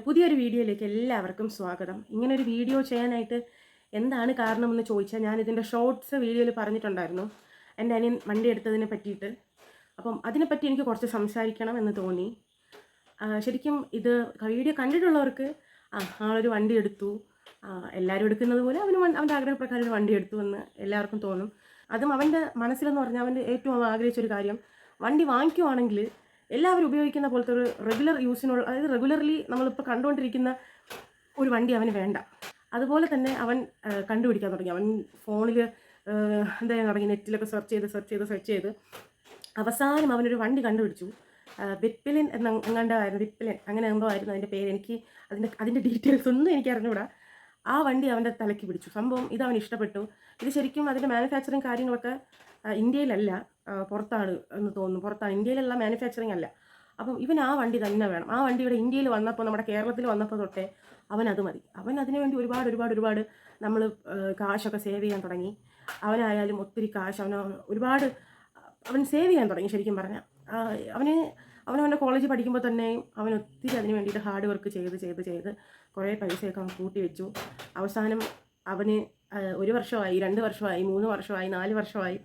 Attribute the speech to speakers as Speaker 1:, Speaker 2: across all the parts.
Speaker 1: എന്റെ പുതിയൊരു വീഡിയോയിലേക്ക് എല്ലാവർക്കും സ്വാഗതം. ഇങ്ങനൊരു വീഡിയോ ചെയ്യാനായിട്ട് എന്താണ് കാരണമെന്ന് ചോദിച്ചാൽ ഞാൻ ഇതിന്റെ ഷോർട്സ് വീഡിയോയിൽ പറഞ്ഞിട്ടുണ്ടായിരുന്നു. എന്റെ അനിയൻ വണ്ടി എടുത്തതിനെ പറ്റിയിട്ട്. അപ്പം അതിനെപ്പറ്റി എനിക്ക് കുറച്ച് സംസാരിക്കണം എന്ന് തോന്നി. ശരിക്കും ഇത് വീഡിയോ കണ്ടിട്ടുള്ളവർക്ക് ആ ആളൊരു വണ്ടി എടുത്തു. എല്ലാവരും എടുക്കുന്നത് പോലെ അവന് അവന്റെ ആഗ്രഹപ്രകാരം ഒരു വണ്ടി എടുത്തു എന്ന് എല്ലാവർക്കും തോന്നും. അതും അവന്റെ മനസ്സിലെന്ന് പറഞ്ഞാൽ അവന്റെ ഏറ്റവും ആഗ്രഹിച്ചൊരു കാര്യം വണ്ടി വാങ്ങിക്കുവാണെങ്കിൽ എല്ലാവരും ഉപയോഗിക്കുന്ന പോലത്തെ ഒരു റെഗുലർ യൂസിനുള്ള അതായത് റെഗുലർലി നമ്മളിപ്പോൾ കണ്ടുകൊണ്ടിരിക്കുന്ന ഒരു വണ്ടി അവന് വേണ്ട. അതുപോലെ തന്നെ അവൻ കണ്ടുപിടിക്കാൻ തുടങ്ങി. അവൻ ഫോണിൽ എന്താ ചെയ്യാൻ തുടങ്ങി നെറ്റിലൊക്കെ സെർച്ച് ചെയ്ത് സെർച്ച് ചെയ്ത് സെർച്ച് ചെയ്ത് അവസാനം അവനൊരു വണ്ടി കണ്ടുപിടിച്ചു. വിപ്പിലിൻ എന്ന എങ്ങാണ്ടായിരുന്നു വിപ്പിലിൻ അങ്ങനെ എന്തോ ആയിരുന്നു അതിന്റെ പേര്. എനിക്ക് അതിന്റെ അതിന്റെ ഡീറ്റെയിൽസ് ഒന്നും എനിക്ക് അറിഞ്ഞുകൂടാ ആ വണ്ടി അവന്റെ തലയ്ക്ക് പിടിച്ചു. സംഭവം ഇത് അവൻ ഇഷ്ടപ്പെട്ടു. ഇത് ശരിക്കും അതിന്റെ മാനുഫാക്ചറിങ് കാര്യങ്ങളൊക്കെ ഇന്ത്യയിലല്ല പുറത്താണ് എന്ന് തോന്നുന്നു. പുറത്താണ്. ഇന്ത്യയിലുള്ള മാനുഫാക്ചറിങ് അല്ല. അപ്പം ഇവൻ ആ വണ്ടി തന്നെ വേണം. ആ വണ്ടി ഇവിടെ ഇന്ത്യയിൽ വന്നപ്പോൾ നമ്മുടെ കേരളത്തിൽ വന്നപ്പോൾ തൊട്ടേ അവൻ അത് മതി. അവൻ അതിനുവേണ്ടി ഒരുപാട് ഒരുപാട് ഒരുപാട് നമ്മൾ കാശൊക്കെ സേവ് ചെയ്യാൻ തുടങ്ങി. അവനായാലും ഒത്തിരി കാശ് അവന് ഒരുപാട് അവൻ സേവ് ചെയ്യാൻ തുടങ്ങി ശരിക്കും പറഞ്ഞാൽ അവന് അവനവന്റെ കോളേജിൽ പഠിക്കുമ്പോൾ തന്നെ അവൻ ഒത്തിരി അതിന് വേണ്ടിയിട്ട് ഹാർഡ് വർക്ക് ചെയ്ത് ചെയ്ത് ചെയ്ത് കുറേ പൈസയൊക്കെ അവൻ കൂട്ടി വെച്ചു. അവസാനം അവന് ഒരു വർഷമായി രണ്ട് വർഷമായി മൂന്ന് വർഷമായി നാല് വർഷമായി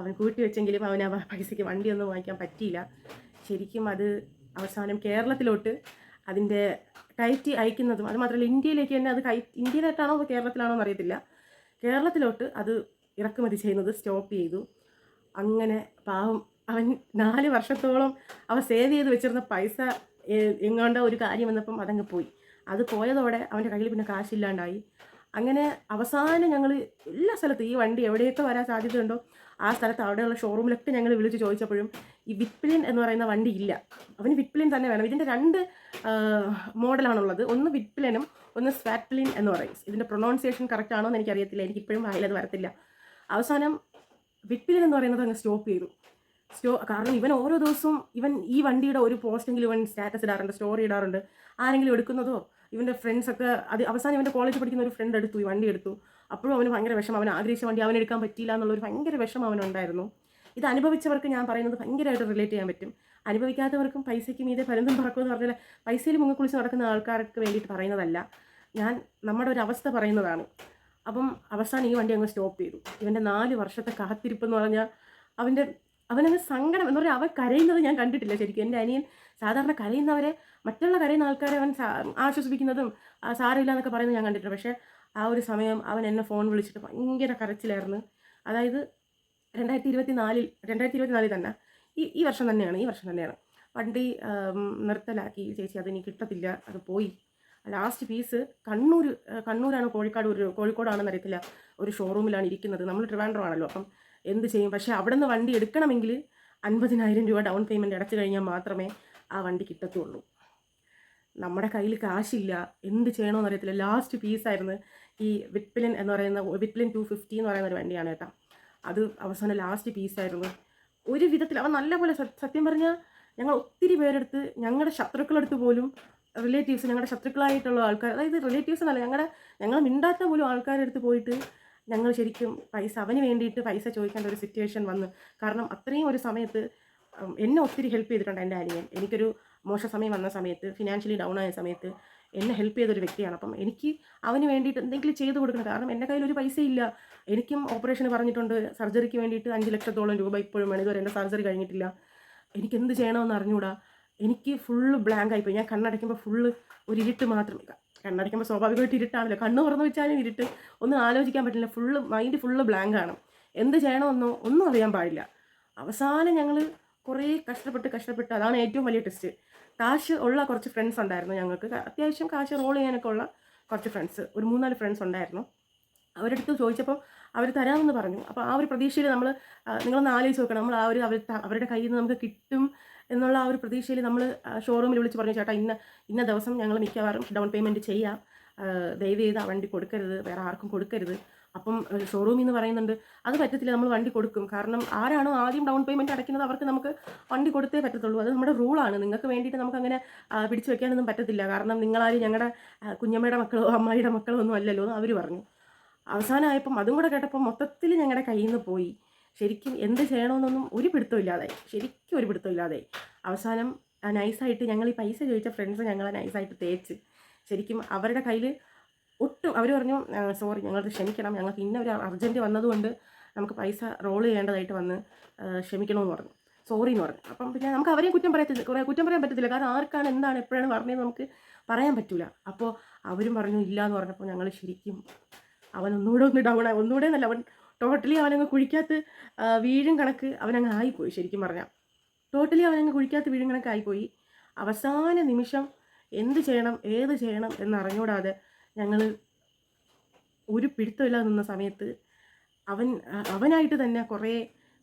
Speaker 1: അവൻ കൂട്ടി വെച്ചെങ്കിലും അവൻ ആ പൈസയ്ക്ക് വണ്ടിയൊന്നും വാങ്ങിക്കാൻ പറ്റിയില്ല. ശരിക്കും അത് അവസാനം കേരളത്തിലോട്ട് അതിന്റെ കയറ്റി അയക്കുന്നതും അത് മാത്രമല്ല ഇന്ത്യയിലേക്ക് തന്നെ അത് കയ ഇന്ത്യയിലായിട്ടാണോ അതോ കേരളത്തിലാണോ എന്നറിയത്തില്ല. കേരളത്തിലോട്ട് അത് ഇറക്കുമതി ചെയ്യുന്നത് സ്റ്റോപ്പ് ചെയ്തു. അങ്ങനെ പാവം അവൻ നാല് വർഷത്തോളം അവൻ സേവ് ചെയ്ത് വെച്ചിരുന്ന പൈസ എങ്ങാണ്ട ഒരു കാര്യം വന്നപ്പം അതങ്ങ് പോയി. അത് പോയതോടെ അവന്റെ കയ്യിൽ പിന്നെ കാശില്ലാണ്ടായി. അങ്ങനെ അവസാനം ഞങ്ങൾ എല്ലാ സ്ഥലത്തും ഈ വണ്ടി എവിടെയൊക്കെ വരാൻ സാധ്യതയുണ്ടോ ആ സ്ഥലത്ത് അവിടെയുള്ള ഷോറൂമിലൊക്കെ ഞങ്ങൾ വിളിച്ച് ചോദിച്ചപ്പോഴും ഈ വിപ്ലിൻ എന്ന് പറയുന്ന വണ്ടി ഇല്ല. അവന് വിപ്ലിൻ തന്നെ വേണം. ഇതിന്റെ രണ്ട് മോഡലാണുള്ളത്. ഒന്ന് വിപ്ലിനും ഒന്ന് സ്വാറ്റ്ലിൻ എന്ന് പറയും. ഇതിന്റെ പ്രൊനൗൺസിയേഷൻ കറക്റ്റ് ആണോ എന്ന് എനിക്കറിയത്തില്ല എനിക്കിപ്പോഴും വായിലത് വരത്തില്ല. അവസാനം വിപ്ലിൻ എന്ന് പറയുന്നത് അങ്ങ് സ്റ്റോപ്പ് ചെയ്തു. സ്റ്റോ കാരണം ഇവൻ ഓരോ ദിവസവും ഇവൻ ഈ വണ്ടിയുടെ ഒരു പോസ്റ്റെങ്കിലും ഇവൻ സ്റ്റാറ്റസ് ഇടാറുണ്ട് സ്റ്റോറി ഇടാറുണ്ട്. ആരെങ്കിലും എടുക്കുന്നതോ? ഇവന്റെ ഫ്രണ്ട്സൊക്കെ അത് അവസാനം ഇവന്റെ കോളേജിൽ പഠിക്കുന്ന ഒരു ഫ്രണ്ട് എടുത്തു ഈ വണ്ടി എടുത്തു. അപ്പോഴും അവന് ഭയങ്കര വിഷമം. അവൻ ആഗ്രഹിച്ച വണ്ടി അവൻ എടുക്കാൻ പറ്റിയില്ല എന്നുള്ളൊരു ഭയങ്കര വിഷമം അവനുണ്ടായിരുന്നു. ഇത് അനുഭവിച്ചവർക്ക് ഞാൻ പറയുന്നത് ഭയങ്കരമായിട്ട് റിലേറ്റ് ചെയ്യാൻ പറ്റും. അനുഭവിക്കാത്തവർക്കും പൈസയ്ക്ക് മീതെ പരുന്തും പറക്കുമെന്ന് പറഞ്ഞാൽ പൈസയിൽ മുങ്ങിക്കുളിച്ച് നടക്കുന്ന ആൾക്കാർക്ക് വേണ്ടിയിട്ട് പറയുന്നതല്ല. ഞാൻ നമ്മുടെ ഒരു അവസ്ഥ പറയുന്നതാണ്. അപ്പം അവസാനം ഈ വണ്ടി അങ്ങ് സ്റ്റോപ്പ് ചെയ്തു. ഇവന്റെ നാല് വർഷത്തെ കാത്തിരിപ്പ് എന്ന് പറഞ്ഞാൽ അവന്റെ അവനങ്ങ് സങ്കടം എന്ന് പറഞ്ഞാൽ അവൻ കരയുന്നത് ഞാൻ കണ്ടിട്ടില്ല ശരിക്കും. എന്റെ അനിയൻ സാധാരണ കരയുന്നവരെ മറ്റുള്ള കരയുന്ന ആൾക്കാരെ അവൻ ആശ്വസിപ്പിക്കുന്നതും സാരമില്ല എന്നൊക്കെ പറയുന്നത് ഞാൻ കണ്ടിട്ടുണ്ട് പക്ഷേ ആ ഒരു സമയം അവൻ എന്നെ ഫോൺ വിളിച്ചിട്ട് ഭയങ്കര കരച്ചിലായിരുന്നു. അതായത് രണ്ടായിരത്തി ഇരുപത്തി നാലിൽ രണ്ടായിരത്തി ഇരുപത്തി നാലിൽ തന്നെ. ഈ ഈ വർഷം തന്നെയാണ് ഈ വർഷം തന്നെയാണ്. വണ്ടി നിർത്തലാക്കി. ചേച്ചി അതിനി കിട്ടത്തില്ല. അത് പോയി. ലാസ്റ്റ് പീസ് കണ്ണൂർ കണ്ണൂരാണ് കോഴിക്കാട് ഒരു കോഴിക്കോടാണെന്ന് അറിയത്തില്ല. ഒരു ഷോറൂമിലാണ് ഇരിക്കുന്നത്. നമ്മൾ ട്രിവാൻഡ്രം ആണല്ലോ. അപ്പം എന്ത് ചെയ്യും? പക്ഷേ അവിടെ നിന്ന് വണ്ടി എടുക്കണമെങ്കിൽ അൻപതിനായിരം രൂപ ഡൗൺ പേയ്മെന്റ് അടച്ചു കഴിഞ്ഞാൽ മാത്രമേ ആ വണ്ടി കിട്ടത്തുള്ളൂ. നമ്മുടെ കയ്യിൽ കാശില്ല എന്ത് ചെയ്യണമെന്ന് അറിയത്തില്ല. ലാസ്റ്റ് പീസായിരുന്നു ഈ വിറ്റ്പിലിൻ എന്ന് പറയുന്ന വിറ്റ്പിലിൻ ടു ഫിഫ്റ്റി എന്ന് പറയുന്ന ഒരു വണ്ടിയാണ് കേട്ടോ. അത് അവസാനം ലാസ്റ്റ് പീസായിരുന്നു ഒരു വിധത്തിൽ അവൻ നല്ലപോലെ സത്യം പറഞ്ഞാൽ ഞങ്ങൾ ഒത്തിരി പേരെടുത്ത് ഞങ്ങളുടെ ശത്രുക്കളെടുത്ത് പോലും റിലേറ്റീവ്സ് ഞങ്ങളുടെ ശത്രുക്കളായിട്ടുള്ള ആൾക്കാർ അതായത് റിലേറ്റീവ്സ് എന്നല്ല ഞങ്ങളുടെ ഞങ്ങൾ മിണ്ടാത്ത പോലും ആൾക്കാരെടുത്ത് പോയിട്ട് ഞങ്ങൾ ശരിക്കും പൈസ അവന് വേണ്ടിയിട്ട് പൈസ ചോദിക്കേണ്ട ഒരു സിറ്റുവേഷൻ വന്നു. കാരണം അത്രയും ഒരു സമയത്ത് എന്നെ ഒത്തിരി ഹെൽപ്പ് ചെയ്തിട്ടുണ്ട് എന്റെ അനിയൻ. എനിക്കൊരു മോശ സമയം വന്ന സമയത്ത് ഫിനാൻഷ്യലി ഡൗൺ ആയ സമയത്ത് എന്നെ ഹെൽപ്പ് ചെയ്തൊരു വ്യക്തിയാണ്. അപ്പം എനിക്ക് അവന് വേണ്ടിയിട്ട് എന്തെങ്കിലും ചെയ്തു കൊടുക്കണം. കാരണം എന്റെ കയ്യിൽ ഒരു പൈസ ഇല്ല. എനിക്കും ഓപ്പറേഷൻ പറഞ്ഞിട്ടുണ്ട്. സർജറിക്ക് വേണ്ടിയിട്ട് അഞ്ച് ലക്ഷത്തോളം രൂപ ഇപ്പോഴും വേണം. ഇതുവരെ എന്റെ സർജറി കഴിഞ്ഞിട്ടില്ല. എനിക്ക് എന്ത് ചെയ്യണമെന്ന് അറിഞ്ഞുകൂടാ എനിക്ക് ഫുള്ള് ബ്ലാങ്ക് ആയിപ്പോയി. ഞാൻ കണ്ണടയ്ക്കുമ്പോൾ ഫുള്ള് ഒരു ഇരുട്ട് മാത്രം. കണ്ണടയ്ക്കുമ്പോൾ സ്വാഭാവികമായിട്ട് ഇരുട്ടാണല്ലോ. കണ്ണ് തുറന്ന് വെച്ചാലും ഇരുട്ട്. ഒന്നും ആലോചിക്കാൻ പറ്റില്ല. ഫുള്ള് മൈൻഡ് ഫുള്ള് ബ്ലാങ്ക് ആണ്. എന്ത് ചെയ്യണമെന്നോ ഒന്നും അറിയാൻ പാടില്ല. അവസാനം ഞങ്ങൾ കുറേ കഷ്ടപ്പെട്ട് കഷ്ടപ്പെട്ട് അതാണ് ഏറ്റവും വലിയ ടെസ്റ്റ് കാശ് ഉള്ള കുറച്ച് ഫ്രണ്ട്സ് ഉണ്ടായിരുന്നു ഞങ്ങൾക്ക്. അത്യാവശ്യം കാശ് റോൾ ചെയ്യാനൊക്കെ ഉള്ള കുറച്ച് ഫ്രണ്ട്സ് ഒരു മൂന്നാൽ ഫ്രണ്ട്സ് ഉണ്ടായിരുന്നു. അവരുടെ അടുത്ത് ചോദിച്ചപ്പോൾ അവർ തരാമെന്ന് പറഞ്ഞു. അപ്പോൾ ആ ഒരു പ്രതീക്ഷയിൽ നമ്മൾ നിങ്ങളൊന്ന് ആലോചിച്ച് നോക്കണം. നമ്മൾ ആ ഒരു അവർ അവരുടെ കയ്യിൽ നിന്ന് നമുക്ക് കിട്ടും എന്നുള്ള ആ ഒരു പ്രതീക്ഷയിൽ നമ്മൾ ഷോറൂമിൽ വിളിച്ച് പറഞ്ഞു ചേട്ടാ ഇന്ന ഇന്ന ദിവസം ഞങ്ങൾ മിക്കവാറും ഡൗൺ പേയ്മെന്റ് ചെയ്യാം. ദയവ് ചെയ്ത് ആ വണ്ടി കൊടുക്കരുത്. വേറെ ആർക്കും കൊടുക്കരുത്. അപ്പം ഷോറൂമിൽ നിന്ന് പറയുന്നുണ്ട് അത് പറ്റത്തില്ല നമ്മൾ വണ്ടി കൊടുക്കും. കാരണം ആരാണോ ആദ്യം ഡൗൺ പേയ്മെന്റ് അടയ്ക്കുന്നത് അവർക്ക് നമുക്ക് വണ്ടി കൊടുത്തേ പറ്റത്തുള്ളൂ. അത് നമ്മുടെ റൂളാണ് നിങ്ങൾക്ക് വേണ്ടിയിട്ട് നമുക്ക് അങ്ങനെ പിടിച്ചു വെക്കാനൊന്നും പറ്റത്തില്ല. കാരണം നിങ്ങളാരും ഞങ്ങളുടെ കുഞ്ഞമ്മയുടെ മക്കളോ അമ്മായിയുടെ മക്കളോ ഒന്നും അല്ലല്ലോ എന്ന് അവർ പറഞ്ഞു. അവസാനമായപ്പം അതും കൂടെ കേട്ടപ്പോൾ മൊത്തത്തിൽ ഞങ്ങളുടെ കയ്യിൽ നിന്ന് പോയി. ശരിക്കും എന്ത് ചെയ്യണമെന്നൊന്നും ഒരു പിടുത്തവും ഇല്ലാതായി ശരിക്കും ഒരു പിടുത്തവും ഇല്ലാതായി അവസാനം നൈസായിട്ട് ഞങ്ങൾ ഈ പൈസ ചോദിച്ച ഫ്രണ്ട്സ് ഞങ്ങളെ നൈസായിട്ട് തേച്ച്. ശരിക്കും അവരുടെ കയ്യിൽ ഒട്ടും അവർ പറഞ്ഞു സോറി ഞങ്ങൾക്ക് ക്ഷമിക്കണം. ഞങ്ങൾക്ക് ഇന്ന ഒരു അർജന്റ് വന്നതുകൊണ്ട് നമുക്ക് പൈസ റോൾ ചെയ്യേണ്ടതായിട്ട് വന്ന് ക്ഷമിക്കണമെന്ന് പറഞ്ഞു. സോറി എന്ന് പറഞ്ഞു. അപ്പം പിന്നെ നമുക്ക് അവരെയും കുറ്റം പറയത്തില്ല. കുറേ കുറ്റം പറയാൻ പറ്റത്തില്ല. കാരണം ആർക്കാണ് എന്താണ് എപ്പോഴാണ് പറഞ്ഞത് നമുക്ക് പറയാൻ പറ്റില്ല അപ്പോൾ അവരും പറഞ്ഞു ഇല്ല എന്ന് പറഞ്ഞപ്പോൾ ഞങ്ങൾ ശരിക്കും അവൻ ഒന്നുകൂടെ ഒന്ന് ഡൗൺ ആയി ഒന്നുകൂടെ എന്നല്ല അവൻ ടോട്ടലി അവനങ്ങ് കുഴിക്കാത്ത വീഴും കണക്ക് അവനങ്ങ് ആയിപ്പോയി ശരിക്കും പറഞ്ഞാൽ. ടോട്ടലി അവനങ്ങ് കുഴിക്കാത്ത വീഴും കണക്ക് ആയിപ്പോയി അവസാന നിമിഷം എന്ത് ചെയ്യണം ഏത് ചെയ്യണം എന്നറിഞ്ഞൂടാതെ ഞങ്ങൾ ഒരു പിടുത്തമില്ലാതെ നിന്ന സമയത്ത് അവൻ അവനായിട്ട് തന്നെ കുറേ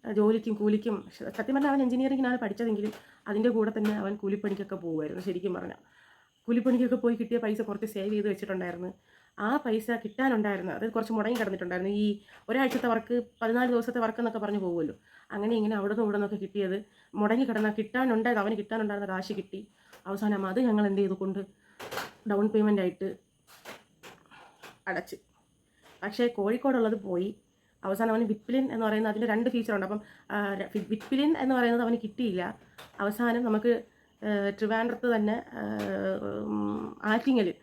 Speaker 1: ജോലിക്കും കൂലിക്കും സത്യം പറഞ്ഞാൽ അവൻ എഞ്ചിനീയറിങ്ങിനാണ് പഠിച്ചതെങ്കിലും അതിന്റെ കൂടെ തന്നെ അവൻ കൂലിപ്പണിക്കൊക്കെ പോകുമായിരുന്നു ശരിക്കും പറഞ്ഞാൽ കൂലിപ്പണിക്കൊക്കെ പോയി കിട്ടിയ പൈസ കുറച്ച് സേവ് ചെയ്ത് വെച്ചിട്ടുണ്ടായിരുന്നു. ആ പൈസ കിട്ടാനുണ്ടായിരുന്നു. അത് കുറച്ച് മുടങ്ങി കിടന്നിട്ടുണ്ടായിരുന്നു. ഈ ഒരാഴ്ചത്തെ വർക്ക് പതിനാല് ദിവസത്തെ വർക്ക് എന്നൊക്കെ പറഞ്ഞു പോകുമല്ലോ അങ്ങനെ ഇങ്ങനെ അവിടെ നിന്ന് ഇവിടെ നിന്നൊക്കെ കിട്ടിയത് മുടങ്ങി കിടന്ന കിട്ടാനുണ്ടായത് അവന് കിട്ടാനുണ്ടായിരുന്ന കാശ് കിട്ടി. അവസാനം അത് ഞങ്ങൾ എന്ത് ചെയ്തുകൊണ്ട് ഡൗൺ പേയ്മെന്റ് ആയിട്ട് അടച്ച്. പക്ഷേ കോഴിക്കോടുള്ളത് പോയി. അവസാനം അവന് വിപ്പിലിൻ എന്ന് പറയുന്ന അതിന്റെ രണ്ട് ഫീച്ചറുണ്ട് അപ്പം വിപ്പിലിൻ എന്ന് പറയുന്നത് അവന് കിട്ടിയില്ല. അവസാനം നമുക്ക് ട്രിവാൻഡ്രത്ത് തന്നെ ആറ്റിങ്ങൽ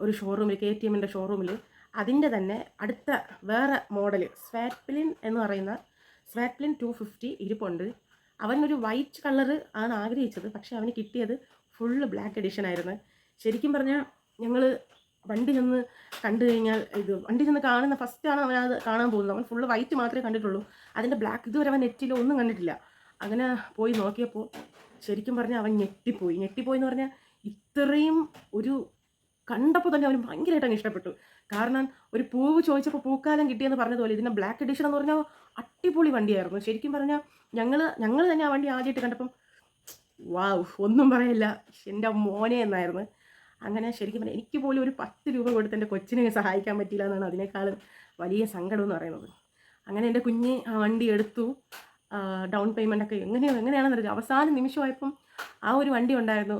Speaker 1: ഒരു ഷോറൂമിൽ കെ ടി എമ്മിന്റെ ഷോറൂമിൽ അതിന്റെ തന്നെ അടുത്ത വേറെ മോഡൽ സ്വാറ്റ്പ്ലിൻ എന്ന് പറയുന്ന സ്വാറ്റ്പ്ലിൻ ടു ഫിഫ്റ്റി ഇരിപ്പുണ്ട്. അവനൊരു വൈറ്റ് കളർ ആണ് ആഗ്രഹിച്ചത്. പക്ഷേ അവന് കിട്ടിയത് ഫുള്ള് ബ്ലാക്ക് എഡിഷൻ ആയിരുന്നു. ശരിക്കും പറഞ്ഞാൽ ഞങ്ങൾ വണ്ടി ചെന്ന് കണ്ടു കഴിഞ്ഞാൽ ഇത് വണ്ടി ചെന്ന് കാണുന്ന ഫസ്റ്റാണ് അവൻ അത് കാണാൻ പോകുന്നത്. അവൻ ഫുള്ള് വൈറ്റ് മാത്രമേ കണ്ടിട്ടുള്ളൂ. അതിന്റെ ബ്ലാക്ക് ഇതുവരെ അവൻ നെറ്റിലോ ഒന്നും കണ്ടിട്ടില്ല. അങ്ങനെ പോയി നോക്കിയപ്പോൾ ശരിക്കും പറഞ്ഞാൽ അവൻ ഞെട്ടിപ്പോയി. ഞെട്ടിപ്പോയി എന്ന് പറഞ്ഞാൽ ഇത്രയും ഒരു കണ്ടപ്പോൾ തന്നെ അവന് ഭയങ്കരമായിട്ട് ഇഷ്ടപ്പെട്ടു. കാരണം ഒരു പൂവ് ചോദിച്ചപ്പോൾ പൂക്കാലം കിട്ടിയെന്ന് പറഞ്ഞതുപോലെ ഇതിന്റെ ബ്ലാക്ക് എഡിഷൻ എന്ന് പറഞ്ഞാൽ അടിപൊളി വണ്ടിയായിരുന്നു. ശരിക്കും പറഞ്ഞാൽ ഞങ്ങൾ ഞങ്ങൾ തന്നെ ആ വണ്ടി ആദ്യമായിട്ട് കണ്ടപ്പം വാവ് ഒന്നും പറയില്ല. എന്റെ മോനെ എന്നായിരുന്നു. അങ്ങനെ ശരിക്കും പറഞ്ഞാൽ എനിക്ക് പോലും ഒരു പത്ത് രൂപ കൊടുത്ത് എന്റെ കൊച്ചിനെ സഹായിക്കാൻ പറ്റിയില്ല എന്നാണ് അതിനേക്കാളും വലിയ സങ്കടം എന്ന് പറയുന്നത്. അങ്ങനെ എന്റെ കുഞ്ഞ് ആ വണ്ടി എടുത്തു. ഡൗൺ പേയ്മെന്റ് ഒക്കെ എങ്ങനെയോ എങ്ങനെയാണെന്നറിയില്ല അവസാന നിമിഷമായപ്പം ആ ഒരു വണ്ടി ഉണ്ടായിരുന്നു.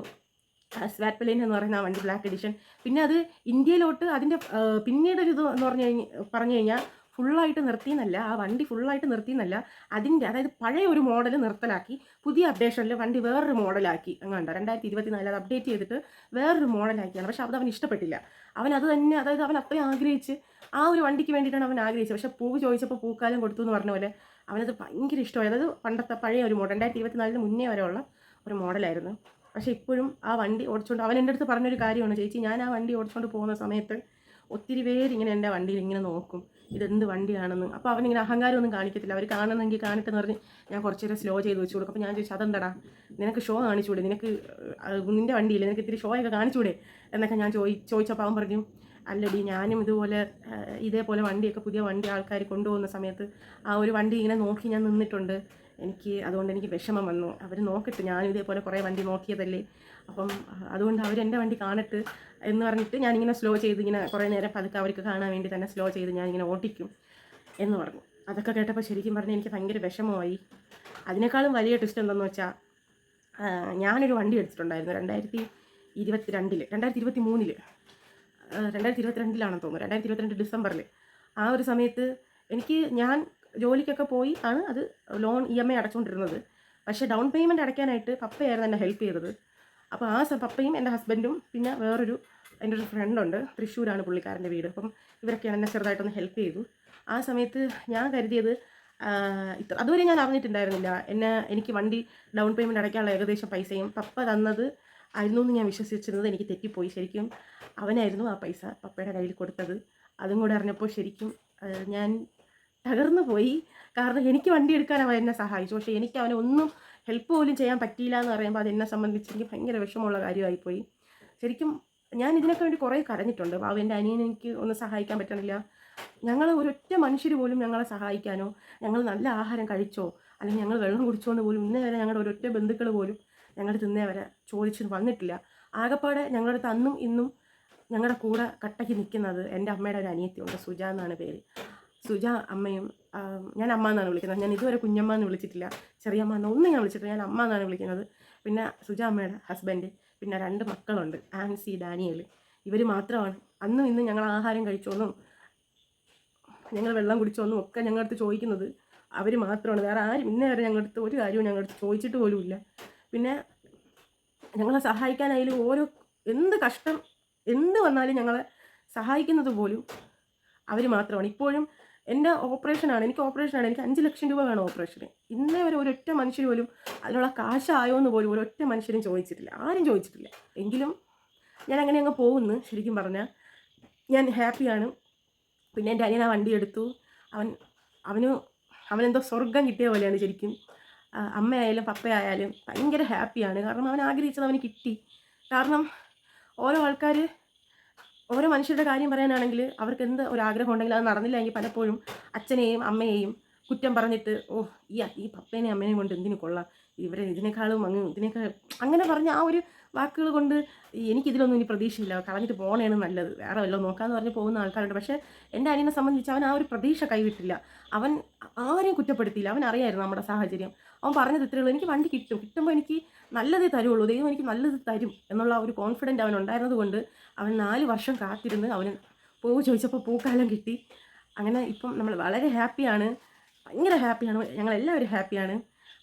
Speaker 1: സ്വാറ്റ് പ്ലെയിൻ എന്ന് പറയുന്ന ആ വണ്ടി ബ്ലാക്ക് എഡിഷൻ പിന്നെ അത് ഇന്ത്യയിലോട്ട് അതിന്റെ പിന്നീടൊരു ഇത് എന്ന് പറഞ്ഞു പറഞ്ഞു കഴിഞ്ഞാൽ ഫുള്ളായിട്ട് നിർത്തിയെന്നല്ല ആ വണ്ടി ഫുള്ളായിട്ട് നിർത്തിയെന്നല്ല അതിന്റെ അതായത് പഴയ ഒരു മോഡൽ നിർത്തലാക്കി പുതിയ അപ്ഡേഷനിൽ വണ്ടി വേറൊരു മോഡലാക്കി അങ്ങാണ്ട് രണ്ടായിരത്തി ഇരുപത്തി നാലിൽ അത് അപ്ഡേറ്റ് ചെയ്തിട്ട് വേറൊരു മോഡലാക്കിയാണ് പക്ഷെ അത് അവൻ ഇഷ്ടപ്പെട്ടില്ല. അവൻ അത് തന്നെ അതായത് അവൻ അത്രയും ആഗ്രഹിച്ച് ആ ഒരു വണ്ടിക്ക് വേണ്ടിയിട്ടാണ് അവൻ ആഗ്രഹിച്ചത്. പക്ഷെ പൂവ് ചോദിച്ചപ്പോൾ പൂക്കാലം കൊടുത്തു എന്ന് പറഞ്ഞ പോലെ അവനത് ഭയങ്കര ഇഷ്ടമായി. അതായത് പണ്ടത്തെ പഴയ ഒരു മോഡൽ രണ്ടായിരത്തി ഇരുപത്തി നാലിന് മുന്നേ വരെയുള്ള ഒരു മോഡലായിരുന്നു പക്ഷേ ഇപ്പോഴും ആ വണ്ടി ഓടിച്ചുകൊണ്ട് അവൻ എന്റെ അടുത്ത് പറഞ്ഞൊരു കാര്യമാണ് ചേച്ചി ഞാൻ ആ വണ്ടി ഓടിച്ചുകൊണ്ട് പോകുന്ന സമയത്ത് ഒത്തിരി പേര് ഇങ്ങനെ എന്റെ വണ്ടിയിൽ ഇങ്ങനെ നോക്കും ഇതെന്ത് വണ്ടിയാണെന്ന്. അപ്പോൾ അവനിങ്ങനെ അഹങ്കാരമൊന്നും കാണിക്കത്തില്ല. അവർ കാണുന്നെങ്കിൽ കാണിട്ടെന്ന് പറഞ്ഞ് ഞാൻ കുറച്ച് നേരം സ്ലോ ചെയ്ത് വെച്ച് കൊടുക്കും. അപ്പോൾ ഞാൻ ചോദിച്ചു അതെന്താടാ? നിനക്ക് ഷോ കാണിച്ചൂടെ നിനക്ക് നിന്റെ വണ്ടിയില്ല? നിനക്ക് ഇത്തിരി ഷോ ഒക്കെ കാണിച്ചൂടെ എന്നൊക്കെ ഞാൻ ചോയി ചോദിച്ചപ്പോൾ അവൻ പറഞ്ഞു അല്ലടി ഞാനും ഇതുപോലെ ഇതേപോലെ വണ്ടിയൊക്കെ പുതിയ വണ്ടി ആൾക്കാർ കൊണ്ടുപോകുന്ന സമയത്ത് ആ ഒരു വണ്ടി ഇങ്ങനെ നോക്കി ഞാൻ നിന്നിട്ടുണ്ട്. എനിക്ക് അതുകൊണ്ട് എനിക്ക് വിഷമം വന്നു. അവർ നോക്കിട്ട് ഞാനും ഇതേപോലെ കുറേ വണ്ടി നോക്കിയതല്ലേ. അപ്പം അതുകൊണ്ട് അവർ എന്റെ വണ്ടി കാണട്ട് എന്ന് പറഞ്ഞിട്ട് ഞാനിങ്ങനെ സ്ലോ ചെയ്ത് ഇങ്ങനെ കുറേ നേരം പതുക്കെ അവർക്ക് കാണാൻ വേണ്ടി തന്നെ സ്ലോ ചെയ്ത് ഞാനിങ്ങനെ ഓട്ടിക്കും എന്ന് പറഞ്ഞു. അതൊക്കെ കേട്ടപ്പോൾ ശരിക്കും പറഞ്ഞാൽ എനിക്ക് ഭയങ്കര വിഷമമായി. അതിനേക്കാളും വലിയ ട്വിസ്റ്റ് എന്തെന്ന് വെച്ചാൽ ഞാനൊരു വണ്ടി എടുത്തിട്ടുണ്ടായിരുന്നു രണ്ടായിരത്തി ഇരുപത്തി രണ്ടിൽ രണ്ടായിരത്തി ഇരുപത്തി മൂന്നിൽ രണ്ടായിരത്തി ഇരുപത്തിരണ്ടിലാണെന്ന് തോന്നുന്നു രണ്ടായിരത്തി ഇരുപത്തിരണ്ട് ഡിസംബറിൽ ആ ഒരു സമയത്ത് എനിക്ക് ഞാൻ ജോലിക്കൊക്കെ പോയി ആണ് അത് ലോൺ ഇ എം ഐ അടച്ചുകൊണ്ടിരുന്നത് പക്ഷേ ഡൗൺ പേയ്മെന്റ് അടയ്ക്കാനായിട്ട് പപ്പയായിരുന്നു എന്നെ ഹെൽപ്പ് ചെയ്തത്. അപ്പോൾ ആ പപ്പയും എന്റെ ഹസ്ബൻഡും പിന്നെ വേറൊരു എന്റെ ഒരു ഫ്രണ്ടുണ്ട് തൃശ്ശൂരാണ് പുള്ളിക്കാരന്റെ വീട്. അപ്പം ഇവരൊക്കെയാണ് എന്നെ ചെറുതായിട്ടൊന്ന് ഹെൽപ്പ് ചെയ്തു. ആ സമയത്ത് ഞാൻ കരുതിയത് ഇത്ര അതുവരെ ഞാൻ അറിഞ്ഞിട്ടുണ്ടായിരുന്നില്ല. എന്നെ എനിക്ക് വണ്ടി ഡൗൺ പേയ്മെന്റ് അടയ്ക്കാനുള്ള ഏകദേശം പൈസയും പപ്പ തന്നത് ആയിരുന്നു എന്ന് ഞാൻ വിശ്വസിച്ചിരുന്നത്. എനിക്ക് തെറ്റിപ്പോയി. ശരിക്കും അവനായിരുന്നു ആ പൈസ പപ്പയുടെ കയ്യിൽ കൊടുത്തത്. അതും കൂടെ അറിഞ്ഞപ്പോൾ ശരിക്കും ഞാൻ തകർന്നു പോയി. കാരണം എനിക്ക് വണ്ടി എടുക്കാൻ അവൻ എന്നെ സഹായിച്ചു. പക്ഷേ എനിക്ക് അവനെ ഒന്നും ഹെൽപ്പ് പോലും ചെയ്യാൻ പറ്റിയില്ല എന്ന് പറയുമ്പോൾ അത് എന്നെ സംബന്ധിച്ച് എനിക്ക് ഭയങ്കര വിഷമമുള്ള കാര്യമായിപ്പോയി. ശരിക്കും ഞാൻ ഇതിനൊക്കെ വേണ്ടി കുറേ കരഞ്ഞിട്ടുണ്ട്. ബാബു എന്റെ അനിയൻ എനിക്ക് ഒന്നും സഹായിക്കാൻ പറ്റണില്ല. ഞങ്ങൾ ഒരൊറ്റ മനുഷ്യർ പോലും ഞങ്ങളെ സഹായിക്കാനോ ഞങ്ങൾ നല്ല ആഹാരം കഴിച്ചോ അല്ലെങ്കിൽ ഞങ്ങൾ വെള്ളം കുടിച്ചോ എന്ന് പോലും ഇന്നേ വരെ ഞങ്ങളുടെ ഒരൊറ്റ ബന്ധുക്കൾ പോലും ഞങ്ങൾ തിന്നേ വരെ ചോദിച്ചിട്ട് വന്നിട്ടില്ല. ആകപ്പാടെ ഞങ്ങളുടെ അന്നും ഇന്നും ഞങ്ങളുടെ കൂടെ കട്ടയ്ക്ക് നിൽക്കുന്നത് എന്റെ അമ്മയുടെ ഒരു അനിയത്തിയുണ്ട്. സുജ എന്നാണ് പേര്. സുജ അമ്മയും ഞാൻ അമ്മ എന്നാണ് വിളിക്കുന്നത്. ഞാൻ ഇതുവരെ കുഞ്ഞമ്മ എന്ന് വിളിച്ചിട്ടില്ല. ചെറിയ അമ്മ എന്ന് ഒന്നും ഞാൻ വിളിച്ചിട്ടില്ല. ഞാൻ അമ്മ എന്നാണ് വിളിക്കുന്നത്. പിന്നെ സുജ അമ്മയുടെ ഹസ്ബൻഡ് പിന്നെ രണ്ട് മക്കളുണ്ട്. ആൻസി ഡാനിയൽ ഇവർ മാത്രമാണ്. അന്നും ഇന്നും ഞങ്ങൾ ആഹാരം കഴിച്ചോന്നും ഞങ്ങൾ വെള്ളം കുടിച്ചോന്നും ഒക്കെ ഞങ്ങളുടെ അടുത്ത് ചോദിക്കുന്നത് അവർ മാത്രമാണ്. വേറെ ആരും ഇന്നേ വരെ ഞങ്ങളുടെ അടുത്ത് ഒരു കാര്യവും ഞങ്ങളുടെ അടുത്ത് ചോദിച്ചിട്ട് പോലുമില്ല പിന്നെ ഞങ്ങളെ സഹായിക്കാനായാലും ഓരോ എന്ത് കഷ്ടം എന്ത് വന്നാലും ഞങ്ങളെ സഹായിക്കുന്നത് പോലും അവർ മാത്രമാണ്. ഇപ്പോഴും എന്റെ ഓപ്പറേഷനാണ് എനിക്ക് ഓപ്പറേഷനാണ് എനിക്ക് അഞ്ച് ലക്ഷം രൂപ വേണം ഓപ്പറേഷന്. ഇന്നേ വരെ ഒരൊറ്റ മനുഷ്യർ പോലും അതിനുള്ള കാശായോ എന്ന് പോലും ഒരൊറ്റ മനുഷ്യരും ചോദിച്ചിട്ടില്ല ആരും ചോദിച്ചിട്ടില്ല. എങ്കിലും ഞാൻ അങ്ങനെ അങ്ങ് പോകുന്നു ശരിക്കും പറഞ്ഞാൽ ഞാൻ ഹാപ്പിയാണ്. പിന്നെ എന്റെ അനിയൻ ആ വണ്ടി എടുത്തു. അവൻ അവന് അവനെന്തോ സ്വർഗം കിട്ടിയ പോലെയാണ് ശരിക്കും. അമ്മയായാലും പപ്പയായാലും ഭയങ്കര ഹാപ്പിയാണ്. കാരണം അവൻ ആഗ്രഹിച്ചത് അവന് കിട്ടി. കാരണം ഓരോ ആൾക്കാർ ഓരോ മനുഷ്യരുടെ കാര്യം പറയാനാണെങ്കിൽ അവർക്ക് എന്ത് ഒരു ആഗ്രഹം ഉണ്ടെങ്കിൽ അത് നടന്നില്ലെങ്കിൽ പലപ്പോഴും അച്ഛനെയും അമ്മയെയും കുറ്റം പറഞ്ഞിട്ട് ഓ ഈ ഈ പപ്പേനെ അമ്മേനെ കൊണ്ട് എന്തിനു കൊള്ളാം? ഇവരെ ഇതിനേക്കാളും അങ്ങ് ഇതിനേക്കാൾ അങ്ങനെ പറഞ്ഞ ആ ഒരു വാക്കുകൾ കൊണ്ട് എനിക്കിതിലൊന്നും ഇനി പ്രതീക്ഷയില്ല. കളഞ്ഞിട്ട് പോകണേണ് നല്ലത്. വേറെ വല്ലതും നോക്കാമെന്ന് പറഞ്ഞ് പോകുന്ന ആൾക്കാരുണ്ട്. പക്ഷേ എന്റെ അനിയനെ സംബന്ധിച്ച് അവൻ ആ ഒരു പ്രതീക്ഷ കൈവിട്ടില്ല. അവൻ ആരെയും കുറ്റപ്പെടുത്തിയില്ല. അവൻ അറിയായിരുന്നു നമ്മുടെ സാഹചര്യം. അവൻ പറഞ്ഞത് ഇത്രയേ ഉള്ളൂ. എനിക്ക് വണ്ടി കിട്ടും. കിട്ടുമ്പോൾ എനിക്ക് നല്ലതേ തരുള്ളൂ. ദൈവം എനിക്ക് നല്ലത് തരും എന്നുള്ള ഒരു കോൺഫിഡന്റ് അവൻ ഉണ്ടായിരുന്നത് കൊണ്ട് അവൻ നാല് വർഷം കാത്തിരുന്ന് അവന് പോവ് ചോദിച്ചപ്പോൾ പൂക്കാലം കിട്ടി. അങ്ങനെ ഇപ്പം നമ്മൾ വളരെ ഹാപ്പിയാണ് ഭയങ്കര ഹാപ്പിയാണ്. ഞങ്ങളെല്ലാവരും ഹാപ്പിയാണ്.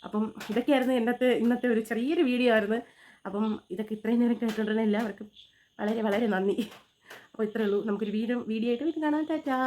Speaker 1: അപ്പം ഇതൊക്കെയായിരുന്നു ഇന്നത്തെ ഇന്നത്തെ ഒരു ചെറിയൊരു വീഡിയോ ആയിരുന്നു. അപ്പം ഇതൊക്കെ ഇത്രയും നേരം കേട്ടിട്ടുണ്ടെങ്കിൽ എല്ലാവർക്കും വളരെ വളരെ നന്ദി. അപ്പോൾ ഇത്രയേ ഉള്ളൂ. നമുക്കൊരു വീഡിയോ വീഡിയോ ആയിട്ട് വീണ്ടും കാണാൻ ടാറ്റാ.